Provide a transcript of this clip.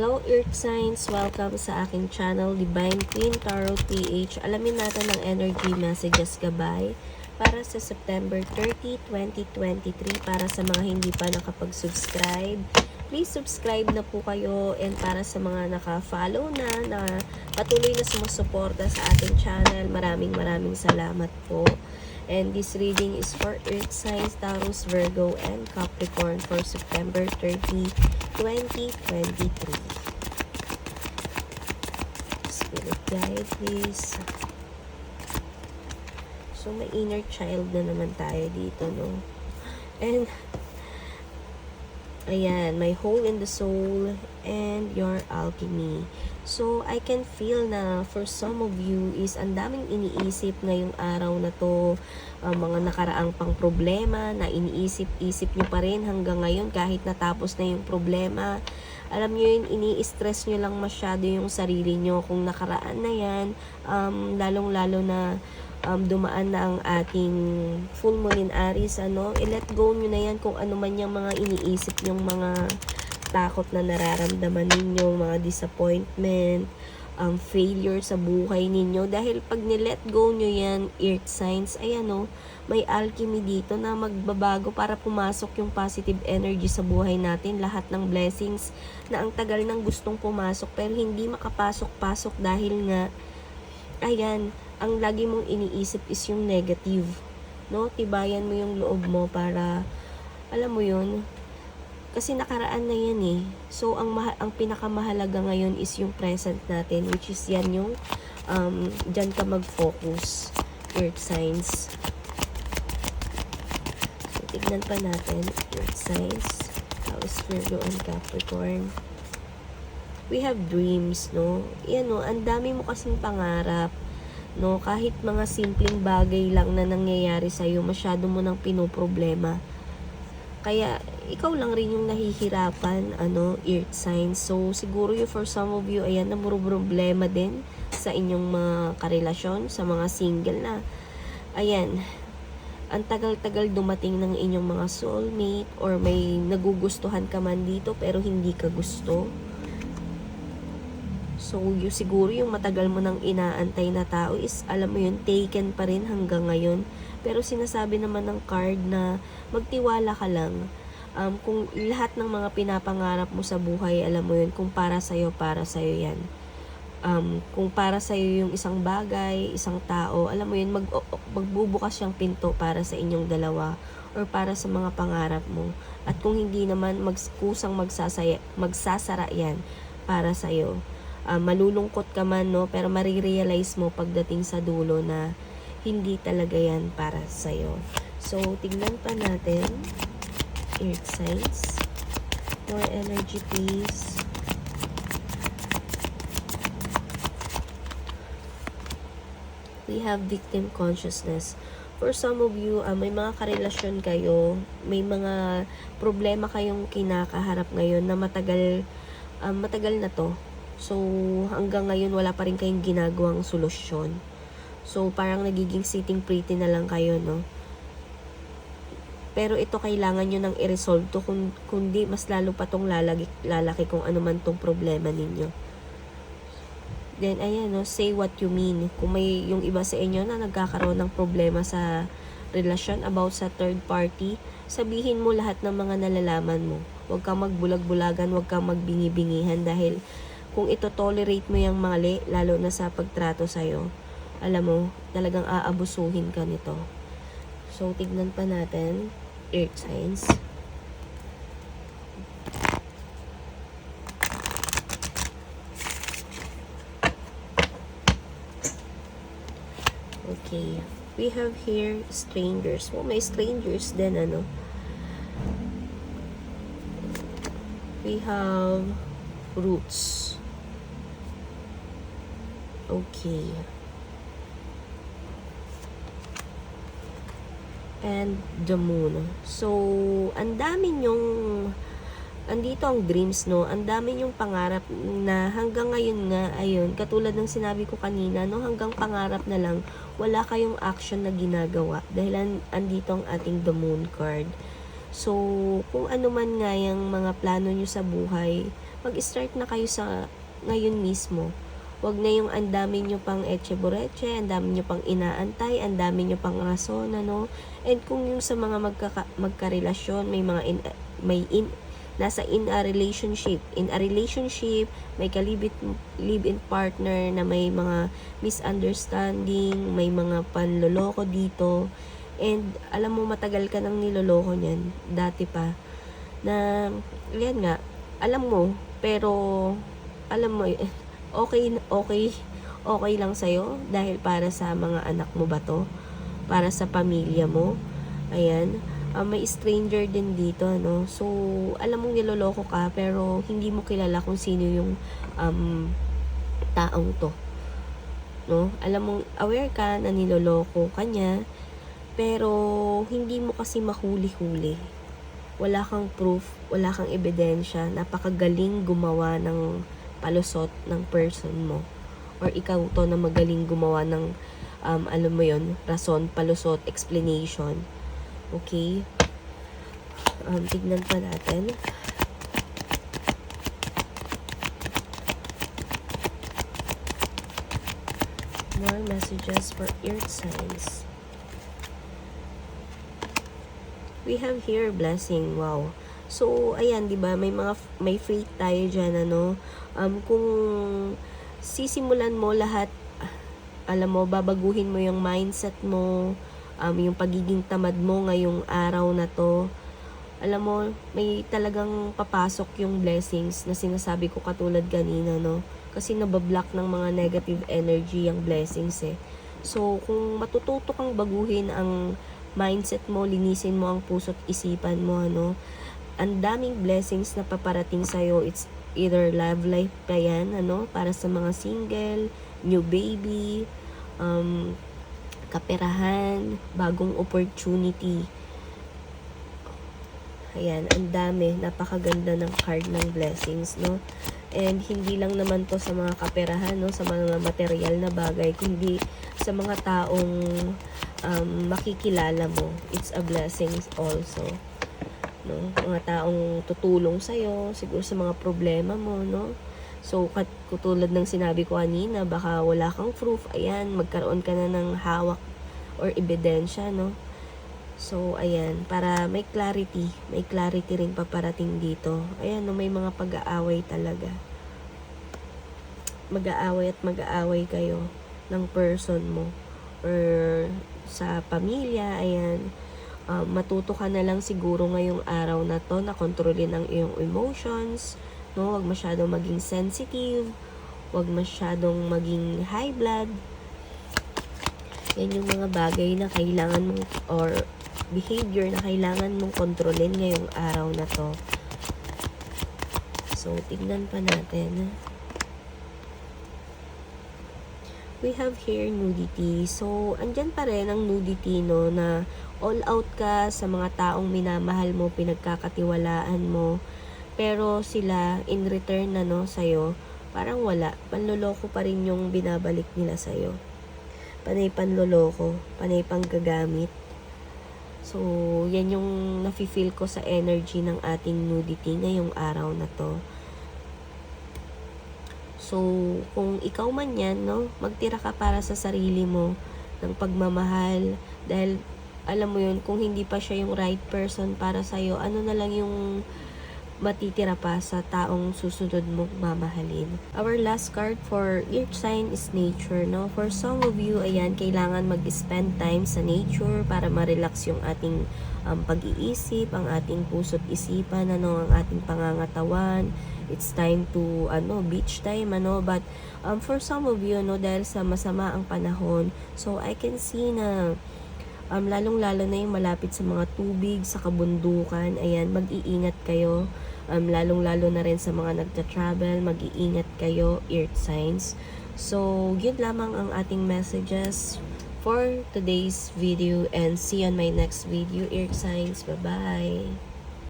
Hello Earth Signs! Welcome sa aking channel, Divine Queen Tarot PH. Alamin natin ang energy messages gabay para sa September 30, 2023 para sa mga hindi pa nakapag-subscribe. Please subscribe na po kayo and para sa mga naka-follow na, na patuloy na sumusuporta sa ating channel, maraming maraming salamat po. And this reading is for Earth signs, Taurus, Virgo, and Capricorn for September 30, 2023. Guide, please. So, may inner child na naman tayo dito, no? And, ayan, my hole in the soul and your alchemy. So, I can feel na for some of you is ang daming iniisip ngayong araw na to, ang mga nakaraang pang problema na iniisip-isip nyo pa rin hanggang ngayon kahit natapos na yung problema. Alam nyo yun, ini-stress nyo lang masyado yung sarili nyo kung nakaraan na yan, um, lalong-lalo na um, dumaan na ang ating full moon in Aries, ano, i-let go nyo na yan kung ano man yung mga iniisip yung mga takot na nararamdaman ninyo, mga disappointment, um, failure sa buhay ninyo. Dahil pag nilet go nyo yan, earth signs, ayan o, may alchemy dito na magbabago para pumasok yung positive energy sa buhay natin. Lahat ng blessings na ang tagal nang gustong pumasok pero hindi makapasok-pasok dahil nga, ayan, ang lagi mong iniisip is yung negative. No? Tibayan mo yung loob mo para, alam mo yun, kasi nakaraan na yan eh. So, ang, maha- ang pinakamahalaga ngayon is yung present natin, which is yan yung, um, dyan ka mag-focus, earth signs. So, tignan pa natin, earth signs, Taurus, Virgo, and Capricorn. We have dreams, no? Yan, no? Ang dami mo kasing pangarap, no? Kahit mga simpleng bagay lang na nangyayari sa'yo, masyado mo nang pinoproblema. Kaya, ikaw lang rin yung nahihirapan, ano, earth signs. So, siguro yung for some of you, ayan, na problema din sa inyong mga karelasyon, sa mga single na, ayan, ang tagal-tagal dumating ng inyong mga soulmate or may nagugustuhan ka man dito pero hindi ka gusto. So, yung siguro yung matagal mo nang inaantay na tao is, alam mo yun, taken pa rin hanggang ngayon. Pero sinasabi naman ng card na magtiwala ka lang. Um, kung lahat ng mga pinapangarap mo sa buhay, alam mo yun, kung para sa'yo, para sa'yo yan. Um, kung para sa'yo yung isang bagay, isang tao, alam mo yun, mag, magbubukas siyang pinto para sa inyong dalawa or para sa mga pangarap mo. At kung hindi naman, magkusang magsasaya, magsasara yan para sa'yo. Um, malulungkot ka man, no? Pero marirealize mo pagdating sa dulo na hindi talaga yan para sa'yo. So, tignan pa natin. Earth signs. More energy, please. We have victim consciousness. For some of you, ah, may mga karelasyon kayo, may mga problema kayong kinakaharap ngayon na matagal, ah, matagal na to. So, hanggang ngayon wala pa rin kayong ginagawang solusyon. So, parang nagiging sitting pretty na lang kayo, no? Pero ito kailangan nyo nang i-resolve to kung, kundi mas lalo pa tong lalaki, lalaki kung ano man tong problema ninyo. Then, ayan, no, say what you mean. Kung may yung iba sa inyo na nagkakaroon ng problema sa relasyon about sa third party, sabihin mo lahat ng mga nalalaman mo. Huwag kang magbulag-bulagan, huwag kang magbingi-bingihan dahil kung ito tolerate mo yung mali, lalo na sa pagtrato sa'yo, alam mo, talagang aabusuhin ka nito. So, tignan pa natin, earth signs. Okay. We have here strangers. Oh, may strangers din, ano. We have roots. Okay. And the moon. So, ang dami yung andito ang dreams, no? Ang dami yung pangarap na hanggang ngayon nga, ayun, katulad ng sinabi ko kanina, no? Hanggang pangarap na lang, wala kayong action na ginagawa. Dahil an- andito ang ating the moon card. So, kung ano man nga yung mga plano nyo sa buhay, mag-start na kayo sa ngayon mismo. Huwag na yung ang dami nyo pang etche boreche, ang dami nyo pang inaantay, ang dami nyo pang rason, ano. And kung yung sa mga magkaka, magkarelasyon, may mga in, may in, nasa in a relationship. In a relationship, may kalibit live-in partner na may mga misunderstanding, may mga panloloko dito. And alam mo matagal ka nang niloloko niyan dati pa na yan nga alam mo pero alam mo okay okay okay lang sa'yo dahil para sa mga anak mo ba to para sa pamilya mo ayan Ah, may stranger din dito, no? So, alam mong niloloko ka, pero hindi mo kilala kung sino yung um, taong to. No? Alam mong aware ka na niloloko ka niya, pero hindi mo kasi mahuli-huli. Wala kang proof, wala kang ebidensya, napakagaling gumawa ng palusot ng person mo. Or ikaw to na magaling gumawa ng, um, alam mo yon rason, palusot, explanation Okay. Um, tignan pa natin. More messages for earth signs. We have here blessing. Wow. So, ayan, 'di ba? May mga may faith tayo diyan ano. Um kung sisimulan mo lahat alam mo, babaguhin mo yung mindset mo, um, yung pagiging tamad mo ngayong araw na to. Alam mo, may talagang papasok yung blessings na sinasabi ko katulad kanina, no? Kasi nabablock ng mga negative energy yung blessings eh. So, kung matututo kang baguhin ang mindset mo, linisin mo ang puso't isipan mo, ano, ang daming blessings na paparating sa'yo. It's either love life pa yan, ano, para sa mga single, new baby, um, kaperahan, bagong opportunity. Ayan, ang dami. Napakaganda ng card ng blessings, no? And hindi lang naman to sa mga kaperahan, no? Sa mga material na bagay, kundi sa mga taong um, makikilala mo. It's a blessing also. No? Mga taong tutulong sa'yo, siguro sa mga problema mo, no? So, kat katulad ng sinabi ko kanina, baka wala kang proof, ayan, magkaroon ka na ng hawak or ebidensya, no? So, ayan, para may clarity, may clarity rin paparating dito. Ayan, no, may mga pag-aaway talaga. Mag-aaway at mag-aaway kayo ng person mo or sa pamilya, ayan. Um, matuto ka na lang siguro ngayong araw na to na kontrolin ang iyong emotions, no? Huwag masyadong maging sensitive, huwag masyadong maging high blood. Yan yung mga bagay na kailangan mong or behavior na kailangan mong kontrolin ngayong araw na to. So, tignan pa natin. We have here nudity. So, andyan pa rin ang nudity, no, na all out ka sa mga taong minamahal mo, pinagkakatiwalaan mo, pero sila, in return na no, sa'yo, parang wala. Panloloko pa rin yung binabalik nila sa'yo. Panay panloloko, panay panggagamit. So, yan yung nafe-feel ko sa energy ng ating nudity ngayong araw na to. So, kung ikaw man yan, no, magtira ka para sa sarili mo ng pagmamahal. Dahil, alam mo yun, kung hindi pa siya yung right person para sa'yo, ano na lang yung matitira pa sa taong susunod mong mamahalin. Our last card for each sign is nature, no? For some of you, ayan, kailangan mag-spend time sa nature para ma-relax yung ating um, pag-iisip, ang ating puso't isipan, ano, ang ating pangangatawan. It's time to, ano, beach time, ano, but um, for some of you, no, dahil sa masama ang panahon, so I can see na um, lalong-lalo na yung malapit sa mga tubig, sa kabundukan, ayan, mag-iingat kayo um, lalong-lalo na rin sa mga nagta-travel, mag-iingat kayo, earth signs. So, yun lamang ang ating messages for today's video and see you on my next video, earth signs. Bye-bye!